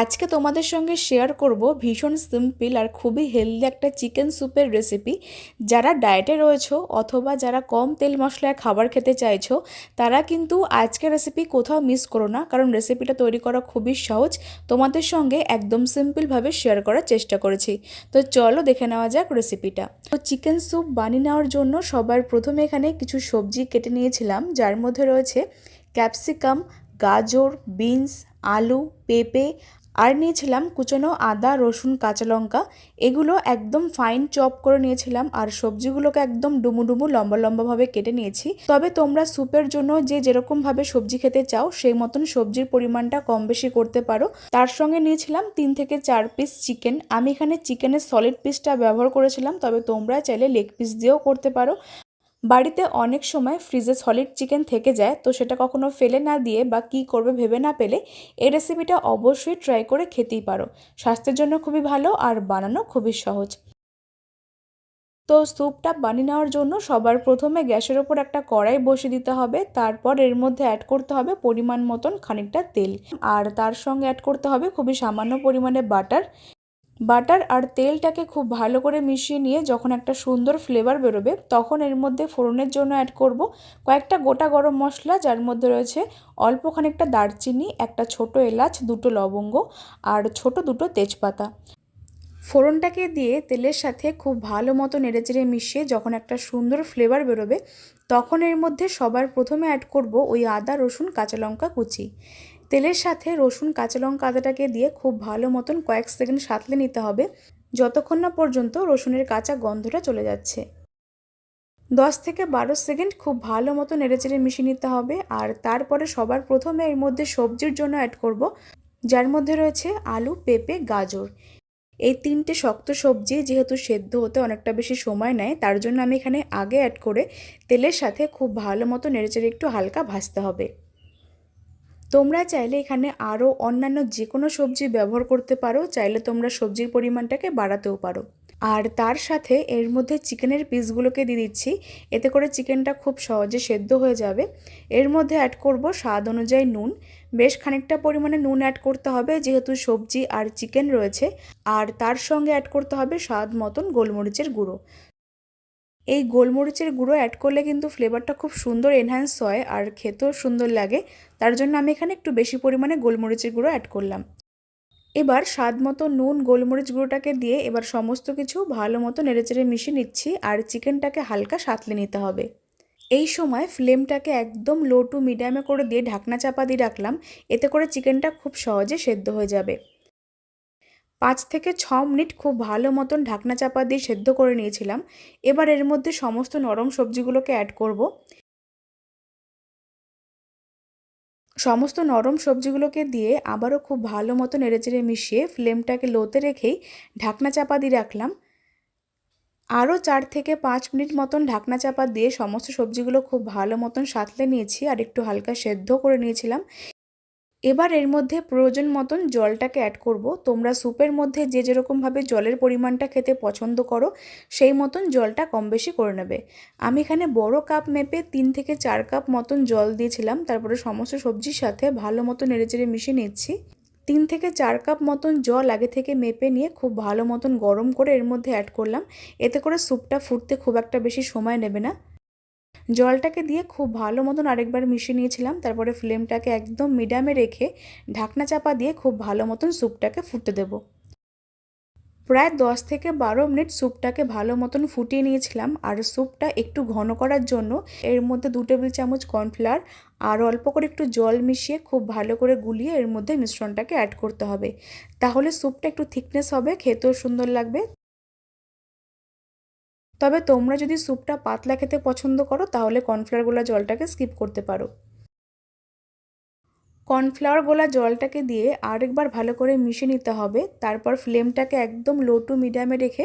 আজকে তোমাদের সঙ্গে শেয়ার করব ভীষণ সিম্পল আর খুবই হেলদি একটা চিকেন স্যুপের রেসিপি যারা ডায়েটে রয়েছো অথবা যারা কম তেল মশলায় খাবার খেতে চাইছো, তারা কিন্তু আজকের রেসিপি কোথাও মিস করো না, কারণ রেসিপিটা তৈরি করা খুবই সহজ। তোমাদের সঙ্গে একদম সিম্পলভাবে শেয়ার করার চেষ্টা করেছি। তো চলো দেখে নেওয়া যাক রেসিপিটা তো চিকেন স্যুপ বানিয়ে নেওয়ার জন্য সবার প্রথমে এখানে কিছু সবজি কেটে নিয়েছিলাম, যার মধ্যে রয়েছে ক্যাপসিকাম গাজর বিনস আলু, পেঁপে আর নিয়েছিলাম কুচনো আদা, রসুন, কাঁচা লঙ্কা। এগুলো একদম ফাইন চপ করে নিয়েছিলাম আর সবজিগুলোকে একদম ডুমু ডুমু লম্বা লম্বাভাবে কেটে নিয়েছি। তবে তোমরা স্যুপের জন্য যে যেরকমভাবে সবজি খেতে চাও, সেই মতন সবজির পরিমাণটা কম বেশি করতে পারো। তার সঙ্গে নিয়েছিলাম তিন থেকে চার পিস চিকেন আমি এখানে চিকেনের সলিড পিসটা ব্যবহার করেছিলাম, তবে তোমরা চাইলে লেগ পিস দিয়েও করতে পারো। বাড়িতে অনেক সময় ফ্রিজে সলিড চিকেন থেকে যায়, তো সেটা কখনো ফেলে না দিয়ে বা কি করবে ভেবে না পেলে এই রেসিপিটা অবশ্যই ট্রাই করে খেতেই পারো। স্বাস্থ্যের জন্য খুবই ভালো আর বানানো খুবই সহজ। তো স্যুপটা বানিয়ে নেওয়ার জন্য সবার প্রথমে গ্যাসের ওপর একটা কড়াই বসিয়ে দিতে হবে, তারপর এর মধ্যে অ্যাড করতে হবে পরিমাণ মতন খানিকটা তেল। আর তার সঙ্গে অ্যাড করতে হবে খুবই সামান্য পরিমাণে বাটার বাটার আর তেলটাকে খুব ভালো করে মিশিয়ে নিয়ে যখন একটা সুন্দর ফ্লেভার বেরোবে, তখন এর মধ্যে ফোড়নের জন্য অ্যাড করব কয়েকটা গোটা গরম মশলা, যার মধ্যে রয়েছে অল্প খানিকটা দারচিনি, একটা ছোট এলাচ, দুটো লবঙ্গ আর ছোট দুটো তেজপাতা। ফোড়নটাকে দিয়ে তেলের সাথে খুব ভালো মতো নেড়েচেড়ে মিশিয়ে যখন একটা সুন্দর ফ্লেভার বেরোবে, তখন এর মধ্যে সবার প্রথমে অ্যাড করব ওই আদা, রসুন, কাঁচা লঙ্কা কুচি। তেলের সাথে রসুন, কাঁচা লঙ্কা, আদাটাকে দিয়ে খুব ভালো মতন কয়েক সেকেন্ড সাঁতলে নিতে হবে। যতক্ষণ না পর্যন্ত রসুনের কাঁচা গন্ধটা চলে যাচ্ছে। দশ থেকে বারো সেকেন্ড খুব ভালো মতো নেড়েচেড়ে মিশিয়ে নিতে হবে আর তারপরে সবার প্রথমে এর মধ্যে সবজির জন্য অ্যাড করব, যার মধ্যে রয়েছে আলু, পেঁপে, গাজর। এই তিনটে শক্ত সবজি যেহেতু সেদ্ধ হতে অনেকটা বেশি সময় নেয়, তার জন্য আমি এখানে আগে অ্যাড করে তেলের সাথে খুব ভালো মতো নেড়েচেড়ে একটু হালকা ভাজতে হবে। তোমরা চাইলে এখানে আরও অন্যান্য যে কোনো সবজি ব্যবহার করতে পারো, চাইলে তোমরা সবজির পরিমাণটাকে বাড়াতেও পারো। আর তার সাথে এর মধ্যে চিকেনের পিসগুলোকে দিয়ে দিচ্ছি। এতে করে চিকেনটা খুব সহজে সেদ্ধ হয়ে যাবে। এর মধ্যে অ্যাড করব স্বাদ অনুযায়ী নুন। বেশ খানিকটা পরিমাণে নুন অ্যাড করতে হবে, যেহেতু সবজি আর চিকেন রয়েছে। আর তার সঙ্গে অ্যাড করতে হবে স্বাদ মতন গোলমরিচের গুঁড়ো। এই গোলমরিচের গুঁড়ো অ্যাড করলে কিন্তু ফ্লেভারটা খুব সুন্দর এনহ্যান্স হয় আর খেতেও সুন্দর লাগে। তার জন্য আমি এখানে একটু বেশি পরিমাণে গোলমরিচের গুঁড়ো অ্যাড করলাম। এবার স্বাদ মতো নুন, গোলমরিচ গুঁড়োটাকে দিয়ে এবার সমস্ত কিছু ভালো মতো নেড়েচেড়ে মিশিয়ে নিচ্ছি আর চিকেনটাকে হালকা সাঁতলে নিতে হবে। এই সময় ফ্লেমটাকে একদম লো টু মিডিয়ামে করে দিয়ে ঢাকনা চাপা দিয়ে রাখলাম। এতে করে চিকেনটা খুব সহজে সেদ্ধ হয়ে যাবে। পাঁচ থেকে ছ মিনিট খুব ভালো মতন ঢাকনা চাপা দিয়ে সেদ্ধ করে নিয়েছিলাম। এবার এর মধ্যে সমস্ত নরম সবজিগুলোকে অ্যাড করব। সমস্ত নরম সবজিগুলোকে দিয়ে আবারও খুব ভালো মতো নেড়েচেড়ে মিশিয়ে ফ্লেমটাকে লোতে রেখেই ঢাকনা চাপা দিয়ে রাখলাম। আরও চার থেকে পাঁচ মিনিট মতন ঢাকনা চাপা দিয়ে সমস্ত সবজিগুলো খুব ভালো মতন সাঁতলে নিয়েছি আর একটু হালকা সেদ্ধ করে নিয়েছিলাম। এবার এর মধ্যে প্রয়োজন মতন জলটাকে অ্যাড করব। তোমরা স্যুপের মধ্যে যে যেরকমভাবে জলের পরিমাণটা খেতে পছন্দ করো, সেই মতন জলটা কম বেশি করে নেবে। আমি এখানে বড় কাপ মেপে তিন থেকে চার কাপ মতন জল দিয়েছিলাম, তারপরে সমস্ত সবজির সাথে ভালো মতো নেড়েচেড়ে মিশিয়ে নিচ্ছি। তিন থেকে চার কাপ মতন জল আগে থেকে মেপে নিয়ে খুব ভালো মতন গরম করে এর মধ্যে অ্যাড করলাম। এতে করে স্যুপটা ফুটতে খুব একটা বেশি সময় নেবে না। জলটাকে দিয়ে খুব ভালো মতন আরেকবার মিশিয়ে নিয়েছিলাম, তারপরে ফ্লেমটাকে একদম মিডিয়ামে রেখে ঢাকনা চাপা দিয়ে খুব ভালো মতন স্যুপটাকে ফুটতে দেবো। প্রায় দশ থেকে বারো মিনিট স্যুপটাকে ভালো মতন ফুটিয়ে নিয়েছিলাম, আর স্যুপটা একটু ঘন করার জন্য এর মধ্যে দু টেবিল চামচ কর্নফ্লাওয়ার আর অল্প করে একটু জল মিশিয়ে খুব ভালো করে গুলিয়ে এর মধ্যে মিশ্রণটাকে অ্যাড করতে হবে। তাহলে স্যুপটা একটু থিকনেস হবে, খেতেও সুন্দর লাগবে। তবে তোমরা যদি স্যুপটা পাতলা খেতে পছন্দ করো, তাহলে কর্নফ্লাওয়ার গোলা জলটাকে স্কিপ করতে পারো। কর্নফ্লাওয়ার গোলা জলটাকে দিয়ে আরেকবার ভালো করে মিশিয়ে নিতে হবে। তারপর ফ্লেমটাকে একদম লো টু মিডিয়ামে রেখে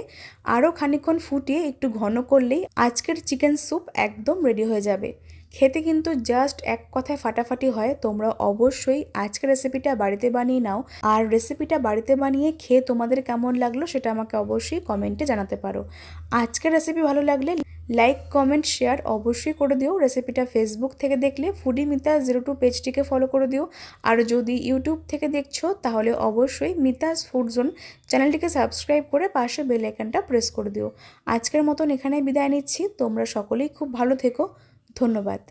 আরও খানিক্ষণ ফুটিয়ে একটু ঘন করলেই আজকের চিকেন স্যুপ একদম রেডি হয়ে যাবে। খেতে কিন্তু জাস্ট এক কথায় ফাটাফাটি হয়, তোমরা অবশ্যই আজকের রেসিপিটা বাড়িতে বানিয়ে নাও। আর রেসিপিটা বাড়িতে বানিয়ে খেয়ে তোমাদের কেমন লাগল সেটা আমাকে অবশ্যই কমেন্টে জানাতে পারো। আজকের রেসিপি ভালো লাগলে লাইক কমেন্ট শেয়ার অবশ্যই করে দিও। রেসিপিটা ফেসবুক থেকে দেখলে ফুডি মিতা জিরো টু পেজটিকে ফলো করে দিও। আর যদি ইউটিউব থেকে দেখছ, তাহলে অবশ্যই মিতাস ফুড জোন চ্যানেলটিকে সাবস্ক্রাইব করে পাশে বেল আইকনটা প্রেস করে দিও। আজকের মতন এখানে বিদায় নিচ্ছি। তোমরা সকলেই খুব ভালো থেকো। ধন্যবাদ।